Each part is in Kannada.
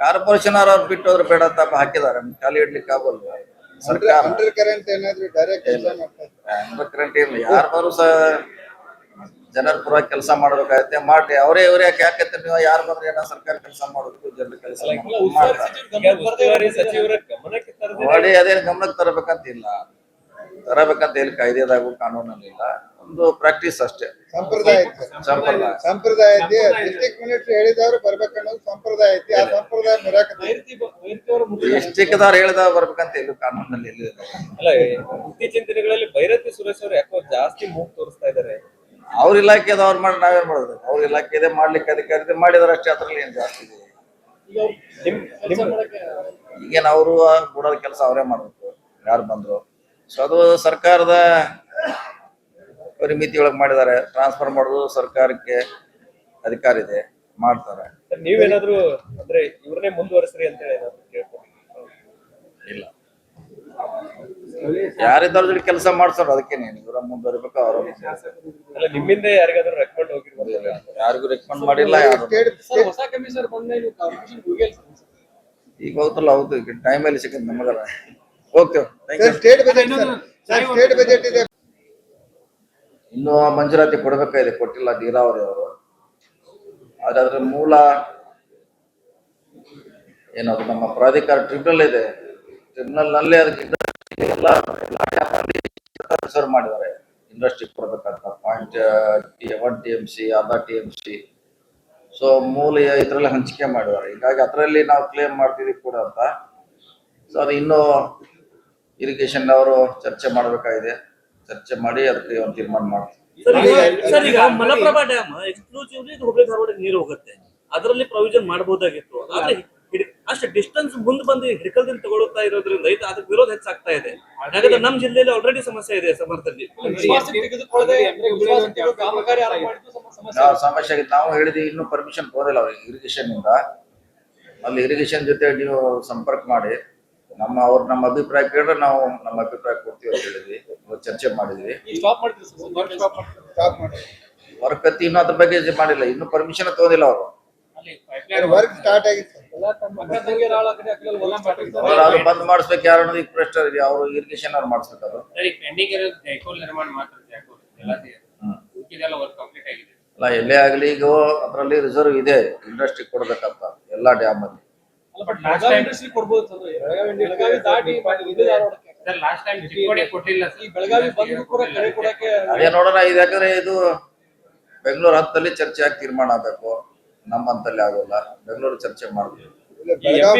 ಕಾರ್ಪೊರೇಷನ್ ಅವ್ರು ಬಿಟ್ಟು ಹೋದ್ರೆ ಬೇಡ ಅಂತ ಹಾಕಿದ್ದಾರೆ. ಖಾಲಿ ಇಡ್ಲಿಕ್ಕೆ ಆಗೋಲ್ಲ ಸರ್ಕಾರ. ಅಂಡರ್ ಕರೆಂಟ್ ಏನಾದ್ರು ಡೈರೆಕ್ಟ್ ಮಾಡ್ತಾರೆ ಕರೆಂಟ್ ಇಲ್ಲ. ಯಾರು ಬರು ಸಹ ಜನರ ಪೂರ ಕೆಲಸ ಮಾಡ್ಬೇಕಾಗತ್ತೆ. ಮಾಡಿ ಅವರೇ ಇವರೇ ಯಾಕೆ ಯಾಕಂದ್ರೆ ನೀವು ಯಾರು ಬಂದ್ರೆ ಏನೋ ಸರ್ಕಾರ ಕೆಲಸ ಮಾಡೋದು ಜನರ ಕೆಲಸ ಮಾಡಿ ಅದೇನು ಗಮನಕ್ಕೆ ತರಬೇಕಂತ ಇಲ್ಲ ತರಬೇಕಂತ ಇಲ್ಲಿ ಕಾಯ್ದೆದಾಗೂ ಕಾನೂನಲ್ಲಿ ಇಲ್ಲ ಒಂದು ಪ್ರಾಕ್ಟೀಸ್ ಅಷ್ಟೇ. ಸಂಪ್ರದಾಯ ಸಂಪ್ರದಾಯ. ಸಂಪ್ರದಾಯ ಐತಿ. ಡಿಸ್ಟ್ರಿಕ್ಟ್ ಮಿನಿಸ್ಟರ್ ಹೇಳಿದವ್ರು ಬರ್ಬೇಕನ್ನೋದು ಸಂಪ್ರದಾಯ ಐತಿ. ಆ ಸಂಪ್ರದಾಯ ಮಿರಾಕತ್ತಿ ಡಿಸ್ಟಿಕ್ದವ್ರು ಹೇಳಿದ ಬರ್ಬೇಕಂತ ಇಲ್ಲ ಕಾನೂನಲ್ಲಿ ಎಲ್ಲಿ ಅಲ್ಲ ಇತ್ತೀಚಿನ ದಿನಗಳಲ್ಲಿ ಭೈರತಿ ಸುರೇಶ್ ಅವರು ಯಾಕೋ ಜಾಸ್ತಿ ಮೂಗ್ ತೋರಿಸ್ತಾ ಇದಾರೆ. ಅವ್ರ ಇಲಾಖೆದವ್ರು ಮಾಡಿ ನಾವೇನ್ ಮಾಡೋದು? ಅವ್ರ ಇಲಾಖೆದೇ ಮಾಡ್ಲಿಕ್ಕೆ ಅಧಿಕಾರಿ ಮಾಡಿದಾರೆ ಅಷ್ಟೇ ಅದ್ರಲ್ಲಿ ಏನ್ ಜಾಸ್ತಿ ಇದೆ. ಈಗೇನು ಅವರು ಕೂಡ ಕೆಲಸ ಅವರೇ ಮಾಡ್ಬೇಕು. ಯಾರು ಬಂದ್ರು? ಸೊ ಅದು ಸರ್ಕಾರದ ಪರಿಮಿತಿ ಒಳಗೆ ಮಾಡಿದ್ದಾರೆ. ಟ್ರಾನ್ಸ್ಫರ್ ಮಾಡೋದು ಸರ್ಕಾರಕ್ಕೆ ಅಧಿಕಾರ ಇದೆ ಮಾಡ್ತಾರೆ. ನೀವೇನಾದ್ರೂ ಅಂದ್ರೆ ಇವ್ರನ್ನೇ ಮುಂದುವರಿಸ್ರಿ ಅಂತ ಹೇಳಿ ಇಲ್ಲ. ಯಾರಿದ್ದಾರ ಜೊತೆ ಕೆಲಸ ಮಾಡ್ತಾರ ಅದಕ್ಕೆ ನೀನು ಇವರ ಮುಂದುವರಿಬೇಕು ಅವ್ರ ಅಲ್ಲ ನಿಮ್ಮಿಂದ ಯಾರಿಗಾದ್ರೂ ರೆಕಮೆಂಡ್ ಹೋಗಿರ್ಬೋದು. ಯಾರಿಗೂ ರೆಕಮೆಂಡ್ ಮಾಡಿಲ್ಲ ಈಗ ಹೋಗ್ತಲ್ಲ ಹೌದು ಟೈಮ್ ಟೈಮಲ್ಲಿ ಸಿಕ್ಕಂತ ನಮಗಲ್ಲ. ಹೋಗ್ತೇವೆ you state budget sir state budget ಇದೆ. ಇನ್ನು ಮಂಜೂರಾತಿ ಕೊಡಬೇಕಾಗಿದೆ ಕೊಟ್ಟಿಲ್ಲ ನೀರಾವರಿ ಅವರು. ಆದ್ರೆ ಅದ್ರ ಮೂಲ ಏನದು ನಮ್ಮ ಪ್ರಾಧಿಕಾರ ಟ್ರಿಬ್ಯುನಲ್ ಇದೆ. ಟ್ರಿಬ್ಯುನಲ್ನಲ್ಲಿ ಅದಕ್ಕೆ ಎಲ್ಲ ರಿಸರ್ವ್ ಮಾಡಿದ್ದಾರೆ. ಇಂಡಸ್ಟ್ರಿ ಕೊಡ್ಬೇಕಂತ point one T M C ಅರ್ಧ ಟಿ ಎಂ ಸಿ ಸೊ ಮೂಲ ಇದರಲ್ಲಿ ಹಂಚಿಕೆ ಮಾಡಿದ್ದಾರೆ. ಹೀಗಾಗಿ ಅದರಲ್ಲಿ ನಾವು ಕ್ಲೇಮ್ ಮಾಡ್ತೀವಿ ಕೂಡ ಅಂತ. ಸೊ ಅದು ಇನ್ನೂ ಇರಿಗೇಷನ್ ಅವರು ಚರ್ಚೆ ಮಾಡಬೇಕಾಗಿದೆ. ಚರ್ಚೆ ಮಾಡಿ ಅದಕ್ಕೆ ಒಂದು ತೀರ್ಮಾನ ಮಾಡ್ತೀವಿ. ಸರ್ ಈಗ ಈಗ ಮಲಪ್ರಭಾ ಡ್ಯಾಮ್ ಎಕ್ಸ್ಕ್ಲೂಸಿವ್ಲಿ ಹುಬ್ಳಿ ಧಾರವಾಡ ನೀರು ಹೋಗುತ್ತೆ. ಅದರಲ್ಲಿ ಪ್ರೊವಿಷನ್ ಮಾಡಬಹುದಾಗಿತ್ತು ಆದ್ರೆ ಹಿಡ್- ಅಷ್ಟು ಡಿಸ್ಟೆನ್ಸ್ ಮುಂದೆ ಬಂದು ಹಿಡ್ಕಲ್ದಿಂದ ತಗೊಳ್ತಾ ಇರೋದ್ರಿಂದ ಇದು ಅದಕ್ಕೆ ವಿರೋಧ ಹೆಚ್ಚಾಗ್ತಾ ಇದೆ. ಹಾಗಾದ್ರೆ ನಮ್ಮ ಜಿಲ್ಲೆಯಲ್ಲಿ ಆಲ್ರೆಡಿ ಸಮಸ್ಯೆ ಇದೆ ಸಮರ್ಥದಲ್ಲಿ. ಸಮಸ್ಯೆ ನಾವು ಹೇಳಿದ್ವಿ ಇನ್ನೂ ಪರ್ಮಿಷನ್ ಹೋದಿಲ್ಲ ಅವ್ರಿಗೆ ಇರಿಗೇಷನ್ ಇಂದ. ಅಲ್ಲಿ ಇರಿಗೇಷನ್ ಜೊತೆ ನೀವು ಸಂಪರ್ಕ ಮಾಡಿ. ನಮ್ಮ ಅವ್ರ ನಮ್ಮ ಅಭಿಪ್ರಾಯ ಕೇಳಿದ್ರೆ ನಾವು ನಮ್ಮ ಅಭಿಪ್ರಾಯ ಕೊಡ್ತೀವಿ ಅಂತ ಹೇಳಿದ್ವಿ. ಇವತ್ತು ಚರ್ಚೆ ಮಾಡಿದ್ವಿ. ಈ ಸ್ಟಾಪ್ ಮಾಡ್ತೀರಿ ಸರ್? ವರ್ಕ್ ಇನ್ನೂ ಅದ್ರ ಬಗ್ಗೆ ಇದು ಮಾಡಿಲ್ಲ. ಇನ್ನೂ ಪರ್ಮಿಷನ್ ತಗೊಂಡಿಲ್ಲ ಅವರು. ವರ್ಕ್ ಸ್ಟಾರ್ಟ್ ಆಗಿತ್ತು ಅವ್ರು ಅದು ಬಂದ್ ಮಾಡಿಸ್ಬೇಕು. ಯಾರು ಅನ್ನೋದು ಈಗ ಪ್ರಶ್ನೆ ಇದೆ. ಅವರು ಇರಿಗೇಷನ್ ಅವ್ರು ಮಾಡಿಸ್ಬೇಕು ಅದು. ಸರಿ ಪೆಂಡಿಂಗ್ ಇರೋದು ಜೈಕೋಲ್ ನಿರ್ಮಾಣ ಮಾತ್ರ ಜೈಕೋಲ್ ಎಲ್ಲ ಹ್ಮ್. ಉಳಿದೆಲ್ಲ ವರ್ಕ್ ಕಂಪ್ಲೀಟ್ ಆಗಿದೆ. ಅಲ್ಲ ಎಲ್ಲೇ ಆಗ್ಲಿ ಈಗ ಅದರಲ್ಲಿ ರಿಸರ್ವ್ ಇದೆ. ಇಂಡಸ್ಟ್ರಿ ಕೊಡ್ಬೇಕಂತ. ಎಲ್ಲಾ ಡ್ಯಾಮ್ ಅಲ್ಲಿ. ಅದೇ ನೋಡೋಣ ಇದು ಯಾಕಂದ್ರೆ ಇದು ಬೆಂಗಳೂರು ಹತ್ತಲ್ಲಿ ಚರ್ಚೆ ಆಗಿ ತೀರ್ಮಾನ ಆಗ್ಬೇಕು. ನಮ್ಮ ಹಂತಲ್ಲಿ ಆಗೋಲ್ಲ. ಬೆಂಗಳೂರು ಚರ್ಚೆ ಮಾಡ್ತೀವಿ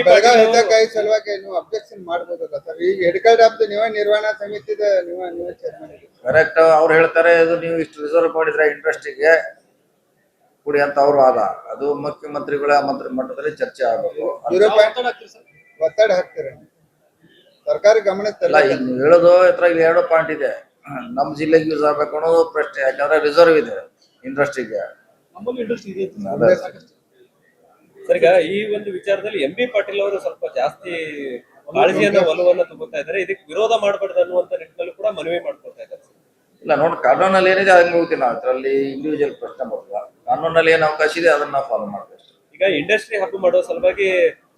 ಬೆಳಗಾವಿ ಹಿತಕ್ಕಾಗಿ ಸಲುವಾಗಿ ನೀವು ಅಬ್ಜೆಕ್ಷನ್ ಮಾಡ್ಬೋದಲ್ಲ ಸರ್? ಈಗ ಹಿಡ್ಕಲ್ ಡ್ಯಾಮ್ದು ನೀವೇ ನಿರ್ವಹಣಾ ಸಮಿತಿದ ನೀವೇ ನೀವೇ ಚೇರ್ಮನ್ ಕರೆಕ್ಟ್ ಅವ್ರು ಹೇಳ್ತಾರೆ ಇದು ನೀವು ಇಷ್ಟು ರಿಸರ್ವ್ ಮಾಡಿದ್ರೆ ಇಂಡಸ್ಟ್ರಿಗೆ ಕೊಡಿ ಅಂತ ಅವ್ರು ಆದ. ಅದು ಮುಖ್ಯಮಂತ್ರಿಗಳ ಮಂತ್ರಿ ಮಟ್ಟದಲ್ಲಿ ಚರ್ಚೆ ಆಗಬೇಕು. ಒತ್ತಡ ಹಾಕ್ತೀರಿ ಸರ್ಕಾರ ಗಮನಕ್ಕೆ ತರಲ್ಲ ಈಗ ನೀವು ಹೇಳೋದು ಇದ್ರಾಗ ಇಲ್ಲಿ ಎರಡು ಪಾಯಿಂಟ್ ಇದೆ. ನಮ್ಮ ಜಿಲ್ಲೆಗೆ ಯೂಸ್ ಆಗ್ಬೇಕು ಅನ್ನೋದು ಪ್ರಶ್ನೆ ಯಾಕಂದ್ರೆ ರಿಸರ್ವ್ ಇದೆ ಇಂಡಸ್ಟ್ರಿಗೆ. ಸರ್ ಈಗ ಈ ಒಂದು ವಿಚಾರದಲ್ಲಿ ಎಂ ಬಿ ಪಾಟೀಲ್ ಅವರು ಸ್ವಲ್ಪ ಜಾಸ್ತಿ ಕಾಳಜಿಯನ್ನ ಒಲವನ್ನ ತಗೋತಾ ಇದ್ದಾರೆ. ಇದಕ್ಕೆ ವಿರೋಧ ಮಾಡಬಾರ್ದು ಅನ್ನುವಂತ ನಿಟ್ಟಿನಲ್ಲಿ ಕೂಡ ಮನವಿ ಮಾಡ್ಕೊತಾ ಇದ್ದಾರೆ ಇಲ್ಲ ನೋಡಿ ಕಾನೂನಲ್ಲಿ ಏನಿದೆ ಹಂಗೆ ಹೋಗ್ತೀನಿ ಅದರಲ್ಲಿ ಇಂಡಿವಿಜುವಲ್ ಪ್ರಶ್ನೆ ಕಾನೂನಲ್ಲಿ ಏನು ಅವಕಾಶ ಇದೆ ಅದನ್ನ ನಾವು ಫಾಲೋ ಮಾಡಬೇಕು ಈಗ ಇಂಡಸ್ಟ್ರಿ ಹಬ್ಬ ಮಾಡೋ ಸಲುವಾಗಿ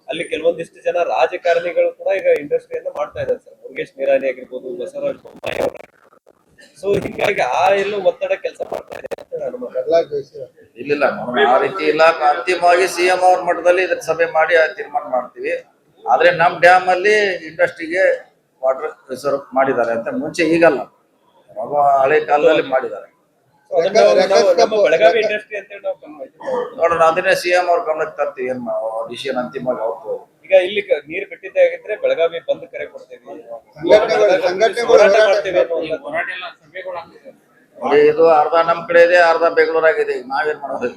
ಅಲ್ಲಿ ಕೆಲವೊಂದಿಷ್ಟು ಜನ ರಾಜಕಾರಣಿಗಳು ಕೂಡ ಈಗ ಇಂಡಸ್ಟ್ರಿಯನ್ನ ಮಾಡ್ತಾ ಇದ್ದಾರೆ ಸರ್. ಮುರುಗೇಶ್ ನಿರಾಣಿ ಆಗಿರ್ಬೋದು ಬಸವರಾಜ ಬೊಮ್ಮಾಯಿ ಅವರು. ಸೊ ಹೀಗಾಗಿ ಆ ಎಲ್ಲ ಒತ್ತಡ ಕೆಲಸ ಮಾಡ್ತಾ ಇದೆ ಅಂತ ಅನುಮಾನ. ಜೋಶಿ ಇಲ್ಲಿಲ್ಲ ಆ ರೀತಿ ಇಲ್ಲ. ಅಂತಿಮವಾಗಿ ಸಿಎಂ ಅವ್ರ ಮಟ್ಟದಲ್ಲಿ ಇದನ್ನ ಸಭೆ ಮಾಡಿ ಆ ತೀರ್ಮಾನ ಮಾಡ್ತೀವಿ. ಆದ್ರೆ ನಮ್ ಡ್ಯಾಮ್ ಅಲ್ಲಿ ಇಂಡಸ್ಟ್ರಿಗೆ ವಾಟರ್ ರಿಸರ್ವ್ ಮಾಡಿದ್ದಾರೆ ಅಂತ ಮುಂಚೆ ಈಗಲ್ಲ. ಹಳೆ ಕಾಲದಲ್ಲಿ ಮಾಡಿದ್ದಾರೆ. ಬೆಳಗಾವಿ ಇಂಡಸ್ಟ್ರಿ ಅಂತ ಹೇಳಿ. ನೋಡೋಣ ಅದನ್ನೇ ಸಿಎಂ ಅವ್ರ ಗಮನಕ್ಕೆ ತರ್ತೀವಿ ಏನ್ ಡಿಸಿಷನ್ ಅಂತಿಮವಾಗಿ ಅವ್ರದ್ದು ಈಗ ಇಲ್ಲಿ ನೀರು ಬಿಟ್ಟಿದ್ದೇ ಆಗಿದ್ರೆ ಬೆಳಗಾವಿ ಬಂದ್ ಕರೆ ಕೊಡ್ತೇವೆ. ಇದು ಅರ್ಧ ನಮ್ ಕಡೆ ಇದೆ ಅರ್ಧ ಬೆಂಗಳೂರಾಗಿದೆ ಈಗ ನಾವೇನ್ ಮಾಡೋದು?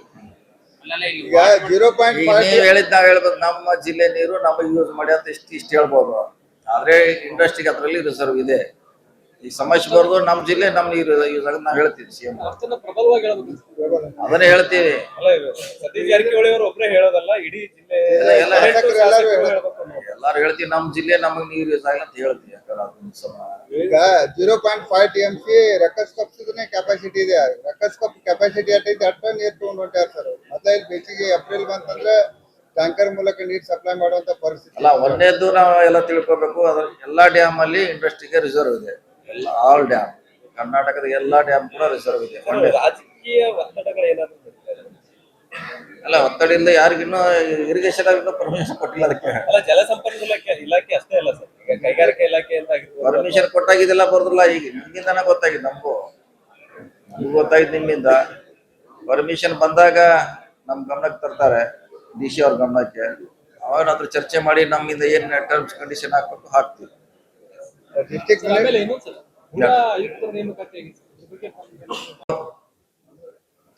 ನೀವ್ ಹೇಳಿದ್ ನಾವ್ ಹೇಳ್ಬೋದು ನಮ್ಮ ಜಿಲ್ಲೆ ನೀರು ನಮಗೆ ಯೂಸ್ ಮಾಡಿ ಅಂತ ಇಷ್ಟ ಇಷ್ಟ ಹೇಳ್ಬೋದು. ಆದ್ರೆ ಇಂಡಸ್ಟ್ರಿಗೆ ಅದ್ರಲ್ಲಿ ರಿಸರ್ವ್ ಇದೆ. ಈ ಸಮಸ್ಯೆ ಬರೋದು ನಮ್ಮ ಜಿಲ್ಲೆ ನಮ್ಮ ನೀರು ನಾವು ಹೇಳ್ತೀವಿ ಸಿ ಎಂ ಅಷ್ಟನ್ನ ಪ್ರಬಲವಾಗಿ ಹೇಳಬೇಕು ಅದನ್ನೇ ಹೇಳ್ತೀವಿ. ಅಲ್ಲ ಇದು ಸತೀಶ್ ಜಾರಕಿಹೊಳಿ ಅವರು ಒಬ್ಬರೇ ಹೇಳೋದಲ್ಲ ಇಡೀ ಜಿಲ್ಲೆ ಎಲ್ಲ- ಎಲ್ಲ ಎಲ್ಲರೂ ಎಲ್ಲಾರು ಹೇಳ್ತೀವಿ ನಮ್ಮ ಜಿಲ್ಲೆ ನಮಗೆ ನೀರು ಯೂಸ್ ಆಗಿಲ್ಲ ಅಂತ ಹೇಳ್ತೀವಿ ಈಗ zero point five T M C ರಕ್ಕಸ್ ಕಪ್ಸಿದ್ರೆ ಕೆಪಾಸಿಟಿ ಇದೆ. ರಕ್ಕಸ್ ಕಪ್ ಕೆಪಾಸಿಟಿ ಅಟ್ಟೈತಿ ಅಟ್ಟ ನೀರು ತಗೊಂಡ್ ಹೊಂಟಾರ ಸರ್ ಮತ್ತೆ ಇಲ್ಲಿ ಬೇಸಿಗೆ ಏಪ್ರಿಲ್ ಬಂತಂದ್ರೆ ಟ್ಯಾಂಕರ್ ಮೂಲಕ ನೀರ್ ಸಪ್ಲೈ ಮಾಡುವಂತ ಪರಿಸ್ಥಿತಿ ಅಲ್ಲ ಒಂದೇದ್ದು ನಾವು ಎಲ್ಲ ತಿಳ್ಕೊಬೇಕು ಅದ್ರ ಎಲ್ಲಾ ಡ್ಯಾಮ್ ಅಲ್ಲಿ ಇಂಡಸ್ಟ್ರಿಗೆ ರಿಸರ್ವ್ ಇದೆ. ಎಲ್ಲ ಆಲ್ ಡ್ಯಾಮ್ ಕರ್ನಾಟಕದ ಎಲ್ಲಾ ಡ್ಯಾಮ್ ಕೂಡ ರಿಸರ್ವ್ ಇದೆ. ರಾಜಕೀಯ ಅಲ್ಲ ಒತ್ತಡಿಯಿಂದ ಯಾರಿಗಿನ್ನೂ ಇರಿಗೇಷನ್ ಆಗಿನ್ನೂ ಪರ್ಮಿಷನ್ ಕೊಟ್ಟಿಲ್ಲ ಅದಕ್ಕೆ. ಅಲ್ಲ ಜಲಸಂಪನ್ಮೂಲ ಇಲಾಖೆ ಅಷ್ಟೇ ಅಲ್ಲ ಸರ್. ಈಗ ಕೈಗಾರಿಕಾ ಇಲಾಖೆ ಅಂತ ಪರ್ಮಿಷನ್ ಕೊಟ್ಟಾಗಿದ್ದೆಲ್ಲ ಬರೋದಿಲ್ಲ ಈಗ. ನಿಮ್ಮಿಂದನೇ ಗೊತ್ತಾಗಿದೆ ನಮಗೂ. ನಿಮ್ಗೆ ಗೊತ್ತಾಗಿದ್ದು ನಿಮ್ಮಿಂದ. ಪರ್ಮಿಷನ್ ಬಂದಾಗ ನಮ್ಮ ಗಮನಕ್ಕೆ ತರ್ತಾರೆ ಡಿ ಸಿ ಅವ್ರ ಗಮನಕ್ಕೆ. ಅವಾಗ ಅದ್ರ ಚರ್ಚೆ ಮಾಡಿ ನಮ್ಮಿಂದ ಏನ್ ಟರ್ಮ್ಸ್ ಕಂಡೀಷನ್ ಹಾಕ್ಬೇಕು ಹಾಕ್ತೀವಿ. ಡಿಸ್ಟಿಕ್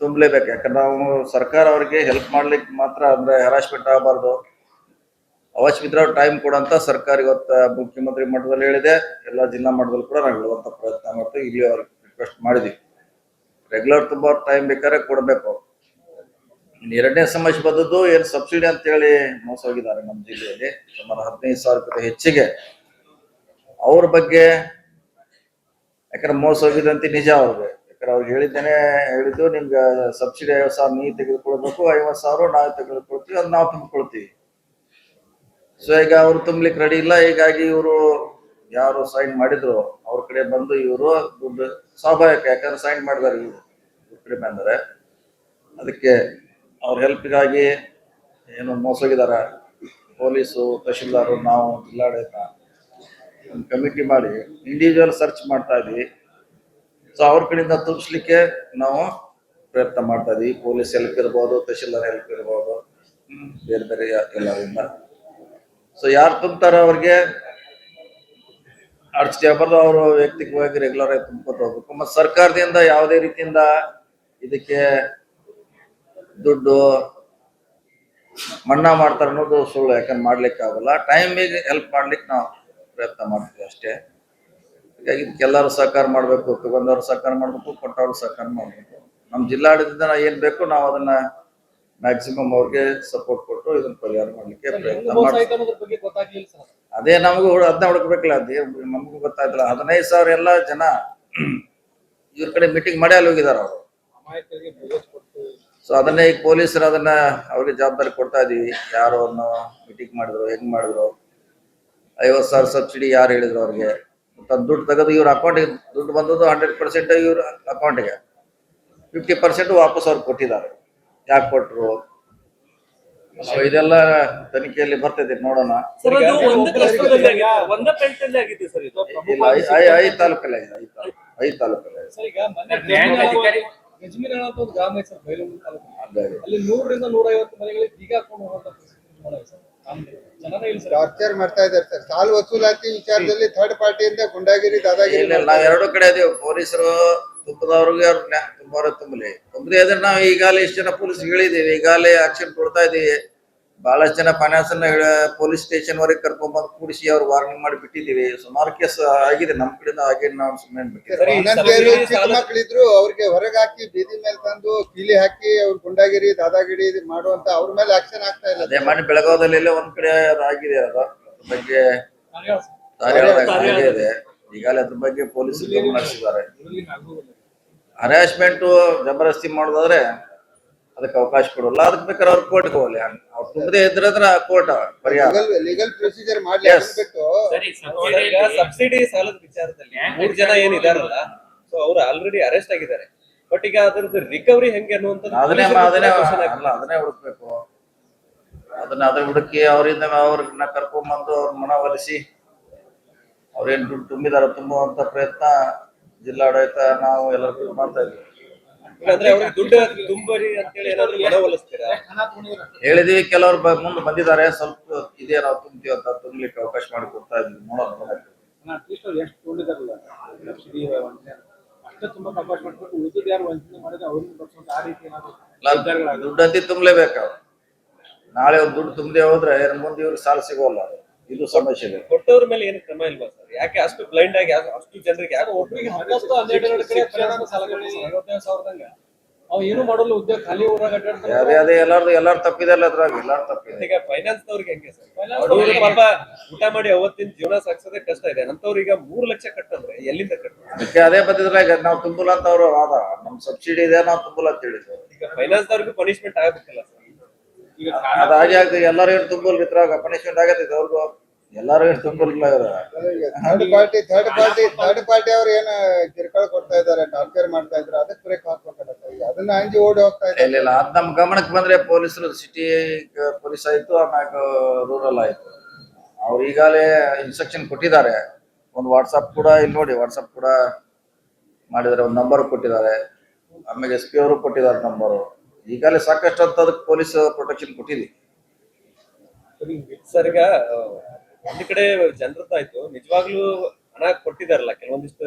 ತುಂಬಲೇಬೇಕು. ಯಾಕಂದ್ರೆ ನಾವು ಸರ್ಕಾರ ಅವ್ರಿಗೆ ಹೆಲ್ಪ್ ಮಾಡ್ಲಿಕ್ಕೆ ಮಾತ್ರ ಅಂದ್ರೆ ಹರಾಸ್ಮೆಂಟ್ ಆಗಬಾರ್ದು. ಅವಶ್ಯವಿದ್ರೆ ಟೈಮ್ ಕೊಡಂತ ಸರ್ಕಾರ ಇವತ್ತು ಮುಖ್ಯಮಂತ್ರಿ ಮಟ್ಟದಲ್ಲಿ ಹೇಳಿದೆ. ಎಲ್ಲ ಜಿಲ್ಲಾ ಮಟ್ಟದಲ್ಲಿ ಕೂಡ ನಾವು ಹೇಳುವಂತ ಪ್ರಯತ್ನ ಮಾಡ್ತೀವಿ. ಇಲ್ಲಿ ಅವ್ರಿಗೆ ರಿಕ್ವೆಸ್ಟ್ ಮಾಡಿದ್ವಿ ರೆಗ್ಯುಲರ್ ತುಂಬಾ ಟೈಮ್ ಬೇಕಾದ್ರೆ ಕೊಡಬೇಕು. ಇನ್ನು ಎರಡನೇ ಸಮಸ್ಯೆ ಬಂದದ್ದು ಏನು ಸಬ್ಸಿಡಿ ಅಂತ ಹೇಳಿ ಮೋಸ ಹೋಗಿದ್ದಾರೆ ನಮ್ಮ ಜಿಲ್ಲೆಯಲ್ಲಿ. ಸುಮಾರು ಹದಿನೈದು ಸಾವಿರ ರೂಪಾಯಿ ಹೆಚ್ಚಿಗೆ ಅವ್ರ ಬಗ್ಗೆ ಯಾಕಂದ್ರೆ ಮೋಸ ಹೋಗಿದಂತೆ ನಿಜ ಅವ್ರಿಗೆ. ಯಾಕಂದ್ರೆ ಅವ್ರು ಹೇಳಿದ್ದೇನೆ, ಹೇಳಿದ್ದು ನಿಮ್ಗೆ ಸಬ್ಸಿಡಿ ಐವತ್ತು ಸಾವಿರ ನೀವು ತೆಗೆದುಕೊಳ್ಬೇಕು, ಐವತ್ತು ಸಾವಿರ ನಾವು ತೆಗೆದುಕೊಳ್ತೀವಿ ಅದು ನಾವು ತುಂಬಿಕೊಳ್ತೀವಿ. ಸೊ ಈಗ ಅವ್ರು ತುಂಬಲಿಕ್ಕೆ ರೆಡಿ ಇಲ್ಲ, ಹೀಗಾಗಿ ಇವರು ಯಾರು ಸೈನ್ ಮಾಡಿದ್ರು, ಅವ್ರ ಕಡೆ ಬಂದು ಇವರು ದುಡ್ಡು ಸ್ವಾಭಾವಿಕ, ಯಾಕಂದ್ರೆ ಸೈನ್ ಮಾಡಿದಾರೆ ಇವರು ಕಡೆ ಕಡಿಮೆ ಅಂದರೆ ಅದಕ್ಕೆ ಅವ್ರ ಹೆಲ್ಪ್ಗಾಗಿ ಏನು ಮೋಸ ಹೋಗಿದ್ದಾರೆ ಪೊಲೀಸು, ತಹಶೀಲ್ದಾರು, ನಾವು, ಜಿಲ್ಲಾಡಳಿತ. ಕಮಿಟಿ ಮಾಡಿ ಇಂಡಿವಿಜುವಲ್ ಸರ್ಚ್ ಮಾಡ್ತಾ ಇದ್ವಿ. ಸೊ ಅವ್ರ ಕಡೆಯಿಂದ ತುಂಬಿಸ್ಲಿಕ್ಕೆ ನಾವು ಪ್ರಯತ್ನ ಮಾಡ್ತಾ ಇದೀವಿ. ಪೊಲೀಸ್ ಹೆಲ್ಪ್ ಇರ್ಬೋದು, ತಹಶೀಲ್ದಾರ್ ಹೆಲ್ಪ್ ಇರ್ಬೋದು, ಬೇರೆ ಬೇರೆ ಎಲ್ಲರಿಂದ ಸೊ ಯಾರು ತುಂಬ್ತಾರೋ ಅವ್ರಿಗೆ ಅರ್ಚನೆ ಬರ್ದು ಅವರು ವ್ಯಕ್ತಿಗವಾಗಿ ರೆಗ್ಯುಲರ್ ಆಗಿ ತುಂಬ್ಕೊತ ಹೋಗ್ಬೇಕು. ಮತ್ತು ಸರ್ಕಾರದಿಂದ ಯಾವುದೇ ರೀತಿಯಿಂದ ಇದಕ್ಕೆ ದುಡ್ಡು ಮನ್ನಾ ಮಾಡ್ತಾರೆ ಅನ್ನೋದು ಸುಳ್ಳು, ಯಾಕಂದ್ರೆ ಮಾಡ್ಲಿಕ್ಕೆ ಆಗಲ್ಲ. ಟೈಮಿಗೆ ಹೆಲ್ಪ್ ಮಾಡ್ಲಿಕ್ಕೆ ನಾವು ಪ್ರಯತ್ನ ಮಾಡ್ತೀವಿ ಅಷ್ಟೇ. ಹೀಗಾಗಿ ಇದಕ್ಕೆಲ್ಲರೂ ಸಹಕಾರ ಮಾಡಬೇಕು ತಗೊಂಡವ್ರು ಸಹಕಾರ ಮಾಡಬೇಕು ಕೊಟ್ಟವರು ಸಹಕಾರ ಮಾಡಬೇಕು. ನಮ್ಮ ಜಿಲ್ಲಾಡಳಿತದಿಂದ ಏನು ಬೇಕು ನಾವು ಅದನ್ನ ಮ್ಯಾಕ್ಸಿಮಮ್ ಅವ್ರಿಗೆ ಸಪೋರ್ಟ್ ಕೊಟ್ಟು ಇದನ್ನ ಪರಿಹಾರ ಮಾಡ್ಲಿಕ್ಕೆ ಪ್ರಯತ್ನ ಮಾಡ್ತೀವಿ ಅದೇ ನಮಗೂ ಅದನ್ನ ಹುಡುಕ್ಬೇಕಲ್ಲ ಅದೇ ನಮಗೂ ಗೊತ್ತಾಯ್ತಲ್ಲ. ಹದಿನೈದು ಸಾವಿರ ಎಲ್ಲ ಜನ ಇವ್ರ ಕಡೆ ಮೀಟಿಂಗ್ ಮಾಡಿ ಅಲ್ಲಿ ಹೋಗಿದಾರ ಅವರು. ಸೊ ಅದನ್ನೇ ಈಗ ಪೊಲೀಸರು ಅದನ್ನ ಅವ್ರಿಗೆ ಜವಾಬ್ದಾರಿ ಕೊಡ್ತಾ ಇದೀವಿ. ಯಾರು ಅನ್ನೋ ಮೀಟಿಂಗ್ ಮಾಡಿದ್ರು ಹೆಂಗ್ ಮಾಡಿದ್ರು ಐವತ್ತು ಸಾವಿರ ಸಬ್ಸಿಡಿ ಯಾರು ಹೇಳಿದ್ರು ಅವ್ರಿಗೆ? ತನ್ನ ದುಡ್ಡು ತೆಗೆದು ಇವ್ರ ಅಕೌಂಟಿಗೆ ದುಡ್ಡು ಬಂದದ್ದು ಹಂಡ್ರೆಡ್ ಪರ್ಸೆಂಟ್ ಇವ್ರ ಅಕೌಂಟಿಗೆ ಫಿಫ್ಟಿ ಪರ್ಸೆಂಟ್ ವಾಪಸ್ ಅವ್ರು ಕೊಟ್ಟಿದ್ದಾರೆ. ಯಾಕೆ ಕೊಟ್ಟರು ಸೊ ಇದೆಲ್ಲ ತನಿಖೆಯಲ್ಲಿ ಬರ್ತೈತಿ ನೋಡೋಣ. ಇಲ್ಲ ಐದು ತಾಲೂಕಲ್ಲೇ ಇದೆ ಐದು ತಾಲೂಕು. ತಾಲೂಕಲ್ಲೇ ಇದೆ ಅಂತ ಒಂದು ಗ್ರಾಮ ಸರ್ ಬೈಲೂರು ತಾಲೂಕು ಅಲ್ಲಿ ನೂರರಿಂದ ನೂರ ಐವತ್ತು ಮನೆಗಳಿಗೆ ಬೀಗ ಹಾಕೊಂಡು ಹೋಗುವಂತ ಟಾರ್ಚರ್ ಮಾಡ್ತಾ ಇದ್ದಾರೆ ಸರ್. ಸಾಲ ವಸೂಲಾತಿ ವಿಚಾರದಲ್ಲಿ ಥರ್ಡ್ ಪಾರ್ಟಿಯಿಂದ ಗುಂಡಾಗಿರಿ, ದಾದಾಗಿರಿ ಇಲ್ಲ ನಾವ್ ಎರಡು ಕಡೆ ಇದೀವಿ. ಪೊಲೀಸರು ತುಪ್ಪದವ್ರಿಗೆ ಅವ್ರು ತುಂಬಲಿ. ತುಂಬದೇ ಅದನ್ನ ನಾವು ಈಗಾಗಲೇ ಇಷ್ಟು ಜನ ಪೊಲೀಸ್ ಹೇಳಿದೀವಿ. ಈಗಾಗಲೇ ಆಕ್ಷನ್ ಕೊಡ್ತಾ ಇದೀವಿ. ಬಹಳಷ್ಟು ಜನ ಫೈನಾನ್ಸ್ ಅನ್ನ ಪೊಲೀಸ್ ಸ್ಟೇಷನ್ ವರೆಗೆ ಕರ್ಕೊಂಡ್ ಬಂದು ಕೂಡಿಸಿ ಅವ್ರು ವಾರ್ನಿಂಗ್ ಮಾಡಿ ಬಿಟ್ಟಿದೀವಿ ಸುಮಾರು ಕೇಸ್ ಆಗಿದೆ. ನಮ್ ಕಡೆಯಿಂದ ಹಾಗೆ ನಾವು ಸುಮ್ಮನೆ ಬಿಟ್ಟಿದ್ದೀವಿ ಚಿಕ್ಕ ಮಕ್ಳಿದ್ರು ಅವ್ರಿಗೆ ಹೊರಗೆ ಹಾಕಿ ಬೀದಿ ಮೇಲೆ ತಂದು ಕೀಲಿ ಹಾಕಿ ಅವ್ರ ಗುಂಡಾಗಿರಿ ದಾದಾಗಿರಿ ಇದು ಮಾಡುವಂತ ಅವ್ರ ಮೇಲೆ ಆಕ್ಷನ್ ಆಗ್ತಾ ಇಲ್ಲ. ಅದೇ ಮಾಡಿ ಬೆಳಗಾವದಲ್ಲಿ ಎಲ್ಲೇ ಒಂದ್ ಕಡೆ ಆಗಿದೆ ಅದು. ಅದ್ರ ಬಗ್ಗೆ ಇದೆ ಈಗಾಗಲೇ ಅದ್ರ ಬಗ್ಗೆ ಪೊಲೀಸರು ಗಮನ ಹರಿಸಿದ್ದಾರೆ. ಹರಾಸ್ಮೆಂಟ್ ಜಬರ್ದಸ್ತಿ ಮಾಡೋದಾದ್ರೆ ಅದಕ್ಕೆ ಅವಕಾಶ ಕೊಡೋಲ್ಲ. ಅದಕ್ಕೆ ಬೇಕಾದ್ರೆ ಅವ್ರು ಕೋರ್ಟ್ಗೆ ಹೋಗಲಿ. ಅವ್ರು ತುಂಬದೇ ಇದ್ರೆ ಕೋರ್ಟ್ ಪರಿಹಾರ. ಲೀಗಲ್ ಲೀಗಲ್ ಪ್ರೊಸೀಜರ್ ಮಾಡ್ಲಿ. ಸಬ್ಸಿಡಿ ಸಾಲದ ವಿಚಾರದಲ್ಲಿ ಮೂರ್ ಜನ ಏನಿದಾರಲ್ಲ ಸೊ ಅವ್ರು ಆಲ್ರೆಡಿ ಅರೆಸ್ಟ್ ಆಗಿದ್ದಾರೆ. ಬಟ್ ಈಗ ಅದ್ರದ್ದು ರಿಕವರಿ ಹೆಂಗೆ ಅನ್ನುವಂಥದ್ದು ಅದನ್ನೇ ಅದನ್ನೇ ಅಲ್ಲ ಅದನ್ನೇ ಹುಡುಕ್ಬೇಕು. ಅದನ್ನ ಅದ್ರ ಹುಡುಕಿ ಅವರಿಂದ ಅವ್ರನ್ನ ಕರ್ಕೊಂಡ್ಬಂದು ಅವ್ರ ಮನವೊಲಿಸಿ ಅವ್ರೇನ್ ದುಡ್ಡು ತುಂಬಿದಾರ ತುಂಬುವಂತ ಪ್ರಯತ್ನ ಜಿಲ್ಲಾಡಳಿತ ನಾವು ಎಲ್ಲರೂ ಮಾಡ್ತಾ ಇದ್ವಿ ಹೇಳಿದೀವಿ ಕೆಲವರು ಮುಂದೆ ಬಂದಿದ್ದಾರೆ ಸ್ವಲ್ಪ ಇದೇ ನಾವು ತುಂಬ್ತೀವಿ ಅಂತ ತುಂಬಲಿಕ್ಕೆ ಅವಕಾಶ ಮಾಡಿ ಕೊಡ್ತಾ ಇದ್ವಿ ನೋಡೋಣ ನೋಡೋಣ. ಹಣ ಅಟ್ಲೀಸ್ಟ್ ಅವ್ರು ಎಷ್ಟು ತಗೊಂಡಿದ್ದಾರಲ್ಲ? ಅಷ್ಟೇ ತುಂಬಾ ಅವಕಾಶ ಮಾಡ್ಬಿಟ್ಟು ಉಳಿದ ಯಾರು ವಂಚನೆ ಮಾಡಿದ್ರೆ ಅವ್ರಿಗೆ ಆ ರೀತಿ ಏನಾದ್ರು ಇಲ್ಲ, ದುಡ್ಡು ಅಂತಿ ತುಂಬಲೇಬೇಕು ನಾಳೆ ಅವ್ರು ದುಡ್ಡು ತುಂಬದೆ ಹೋದ್ರೆ ಮುಂದೆ ಇವ್ರಿಗೆ ಸಾಲ ಸಿಗೋಲ್ಲ ಇದು ಸಮಸ್ಯೆ ಇದೆ. ಕೊಟ್ಟವ್ರ ಮೇಲೆ ಏನು ಕ್ರಮ ಇಲ್ವಾ ಸರ್? ಯಾಕೆ ಅಷ್ಟು ಬ್ಲೈಂಡ್ ಆಗಿ ಅಷ್ಟು ಜನರಿಗೆ ಯಾರು ಒಬ್ಬರಿಗೆ ಹತ್ತತ್ತು ಹನ್ನೆರಡು ಕಡೆ ಫೈನಾನ್ಸ್ ಸಾಲ ಕೊಡ್ತಾರೆ ಐವತ್ತೈದು ಸಾವಿರದಂಗ. ಅವ್ ಏನು ಮಾಡಲ್ಲ ಉದ್ಯೋಗ ಖಾಲಿ ಊರಾಗ ಅದೇ ಅದೇ ಎಲ್ಲಾರ್ದು ಎಲ್ಲಾರು ತಪ್ಪಿದೆ ಅಲ್ಲ ಅದ್ರಾಗ ಎಲ್ಲಾರು ತಪ್ಪಿದೆ. ಈಗ ಫೈನಾನ್ಸ್ ದವ್ರಿಗೆ ಹೆಂಗೆ ಸರ್? ಅವ್ರಿಗೆ ಪಾಪ ಊಟ ಮಾಡಿ ಅವತ್ತಿನ ಜೀವನ ಸಾಗಿಸೋದೇ ಕಷ್ಟ ಇದೆ. ಅಂತವ್ರಿಗೆ ಮೂರ್ ಲಕ್ಷ ಕಟ್ಟಂದ್ರೆ ಎಲ್ಲಿಂದ ಅದಕ್ಕೆ ಅದೇ ಬಂದಿದ್ರಾಗ ನಾವು ತುಂಬಲ್ಲ ಅಂತ ಅವರು ವಾದ ನಮ್ ಸಬ್ಸಿಡಿ ಇದೆ ನಾವು ತುಂಬಲ್ಲ ಅಂತ ಸರ್. ಈಗ ಫೈನಾನ್ಸ್ ಅವ್ರಿಗೆ ಪನಿಷ್ಮೆಂಟ್ ಆಗ್ಬೇಕಲ್ಲ ಸರ್? ಈಗ ಅದಾಗಿ ಆಗ ಎಲ್ಲಾರು ಏನು ತುಂಬಲ್ ಇದ್ರಾಗ ಪನಿಷ್ಮೆಂಟ್ ಆಗತ್ತೆ ಅವ್ರಿಗೂ. ಎಲ್ಲಾರು ಏನು ತುಂಬಲ್ಲ third party third party third party ಅವ್ರು ಏನ ಕಿರುಕುಳ ಕೊಡ್ತಾ ಇದಾರೆ ಟಾರ್ಚರ್ ಮಾಡ್ತಾ ಇದ್ರೆ ಅದಕ್ಕೆ ಬ್ರೇಕ್ ಹಾಕ್ಬೇಕಲ್ಲ ಈಗ. ಅದನ್ನ ಅಂಜಿ ಓಡಿ ಹೋಗ್ತಾ ಇದ್ದಾರೆ ಇಲ್ಲ ಇಲ್ಲ ಅದ್ ನಮ್ ಗಮನಕ್ಕೆ ಬಂದ್ರೆ ಪೊಲೀಸರು ಸಿಟಿ ಪೊಲೀಸ್ ಆಯ್ತು ಆಮ್ಯಾಗ ರೂರಲ್ ಆಯ್ತು. ಅವ್ರು ಈಗಾಗಲೇ ಇನ್ಸ್ಟ್ರಕ್ಷನ್ ಕೊಟ್ಟಿದ್ದಾರೆ. ಒಂದು ವಾಟ್ಸಪ್ ಕೂಡ ಇಲ್ಲಿ ನೋಡಿ ವಾಟ್ಸಪ್ ಕೂಡ ಮಾಡಿದ್ದಾರೆ ಒಂದು ನಂಬರ್ ಕೊಟ್ಟಿದ್ದಾರೆ. ಆಮೇಲೆ ಎಸ್ ಪಿ ಅವರು ಕೊಟ್ಟಿದ್ದಾರೆ ನಂಬರು ಈಗಾಗಲೇ ಸಾಕಷ್ಟು ಅಂತ ಅದಕ್ಕೆ ಪೊಲೀಸ್ ಪ್ರೊಟೆಕ್ಷನ್ ಕೊಟ್ಟಿದೆ. ಸರ್ ಈಗ ಒಂದ್ ಕಡೆ ಜನರದ್ದಾಯ್ತು ನಿಜವಾಗ್ಲೂ ಹಣ ಕೊಟ್ಟಿದಾರಲ್ಲ? ಕೆಲವೊಂದಿಷ್ಟು